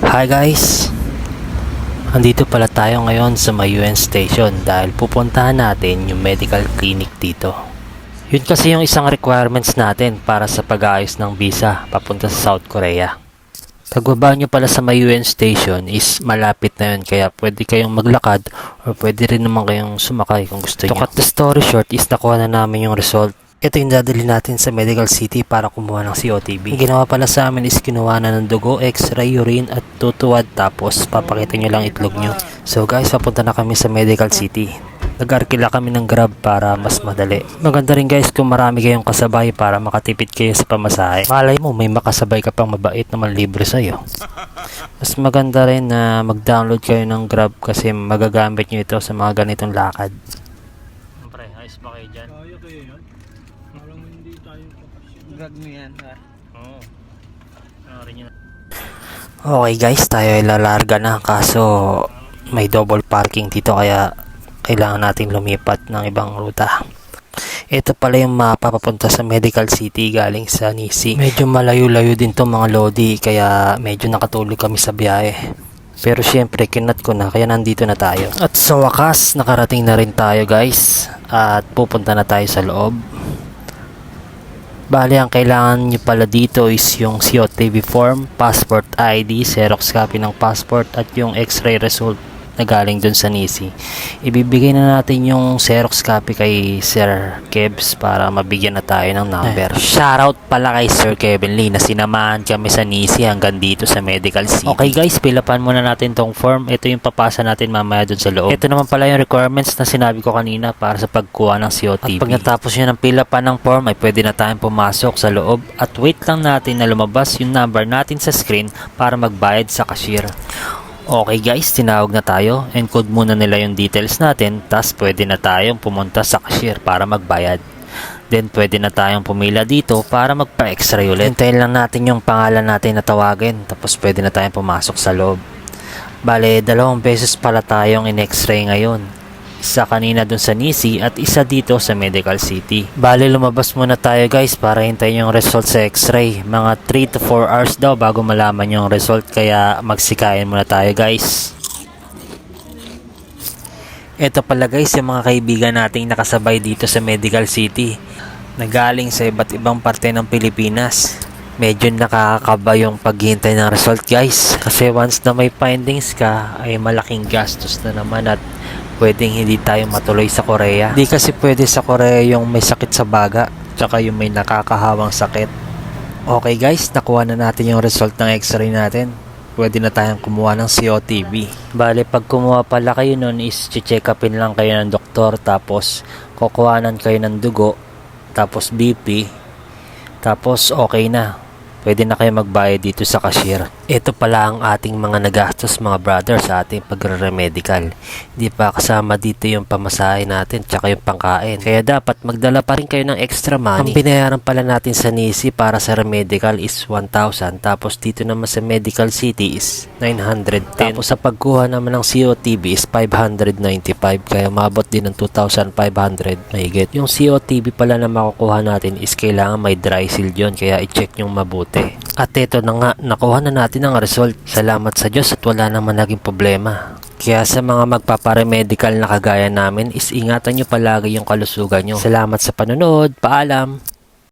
Hi guys! Andito pala tayo ngayon sa may UN station dahil pupuntahan natin yung medical clinic dito. Yun kasi yung isang requirements natin para sa pag-aayos ng visa papunta sa South Korea. Pagbaba nyo pala sa may UN station is malapit na yun kaya pwede kayong maglakad or pwede rin naman kayong sumakay kung gusto nyo. To cut the story short is nakuha na namin yung result ito yung dadali natin sa Medical City para kumuha ng COTB. Ang ginawa pala sa amin is kinuha na ng dugo, x-ray, urine at tutuwad tapos papakita nyo lang itlog nyo. So guys, papunta na kami sa Medical City. Nag-arkila kami ng grab para mas madali. Maganda rin guys kung marami kayong kasabay para makatipid kayo sa pamasahe. Malay mo may makasabay ka pang mabait naman libre sa'yo. Mas maganda rin na mag-download kayo ng grab kasi magagamit nyo ito sa mga ganitong lakad. Pre, ayos ba kayo dyan? Kaya kaya yan. Parang hindi tayo kapasyon. Drag mo yan, ha? Oo. Okay guys, tayo ay lalarga na kaso may double parking dito kaya kailangan natin lumipat ng ibang ruta. Ito pala yung mapa papunta sa Medical City galing sa Nisi. Medyo malayo-layo din to mga lodi kaya medyo nakatulog kami sa biyahe. Pero syempre, kinat ko na kaya nandito na tayo. At sa wakas, nakarating na rin tayo guys. At pupunta na tayo sa loob. Bali, ang kailangan nyo pala dito is yung COTV form, passport ID, Xerox copy ng passport at yung x-ray result na galing dun sa NISI. Ibibigay na natin yung Xerox copy kay Sir Kebs para mabigyan na tayo ng number. Shoutout pala kay Sir Kevin Lee na sinamahan kami sa NISI hanggang dito sa Medical City. Okay guys, pilapan muna natin tong form. Ito yung papasa natin mamaya dun sa loob. Ito naman pala yung requirements na sinabi ko kanina para sa pagkuha ng COTV. At pag natapos nyo ng pilapan ng form ay pwede na tayong pumasok sa loob at wait lang natin na lumabas yung number natin sa screen para magbayad sa cashier. Okay guys, tinawag na tayo. Encode muna nila yung details natin, tas pwede na tayong pumunta sa cashier para magbayad. Then pwede na tayong pumila dito para magpa-x-ray ulit. Hintayin lang natin yung pangalan natin na tawagin, tapos pwede na tayong pumasok sa loob. Bale, dalawang beses pala tayong in-x-ray ngayon. Isa kanina dun sa NISI at isa dito sa Medical City. Bale, lumabas muna tayo guys para hintayin yung result sa x-ray. Mga 3 to 4 hours daw bago malaman yung result kaya magsikain muna tayo guys. Ito pala guys yung mga kaibigan nating nakasabay dito sa Medical City. Nagaling sa iba't ibang parte ng Pilipinas. Medyo nakakakaba yung paghihintay ng result guys. Kasi once na may findings ka ay malaking gastos na naman at pwedeng hindi tayo matuloy sa Korea. Di kasi pwede sa Korea yung may sakit sa baga tsaka yung may nakakahawang sakit. Okay guys, nakuha na natin yung result ng x-ray natin. Pwede na tayong kumuha ng COTB. Bale, pag kumuha pala kayo nun is check upin lang kayo ng doktor tapos kukuhanan kayo ng dugo tapos BP tapos okay na. Pwede na kayo magbayad dito sa cashier. Ito pala ang ating mga nagastos mga brother sa ating pagre-medical. Hindi pa kasama dito yung pamasahe natin tsaka yung pangkain. Kaya dapat magdala pa rin kayo ng extra money. Ang binayaran pala natin sa NISI para sa remedical is 1,000. Tapos dito naman sa Medical City is 910. Tapos sa pagkuha naman ng COTB is 595. Kaya mabot din ng 2,500 mahigit. Yung COTB pala na makukuha natin is kailangan may dry seal yun. Kaya i-check yung mabuti. At ito na nga, nakuha na natin ang result. Salamat sa Diyos at wala naman naging problema. Kaya sa mga magpaparemedical na kagaya namin is ingatan nyo palagi yung kalusugan nyo. Salamat sa panonood. Paalam!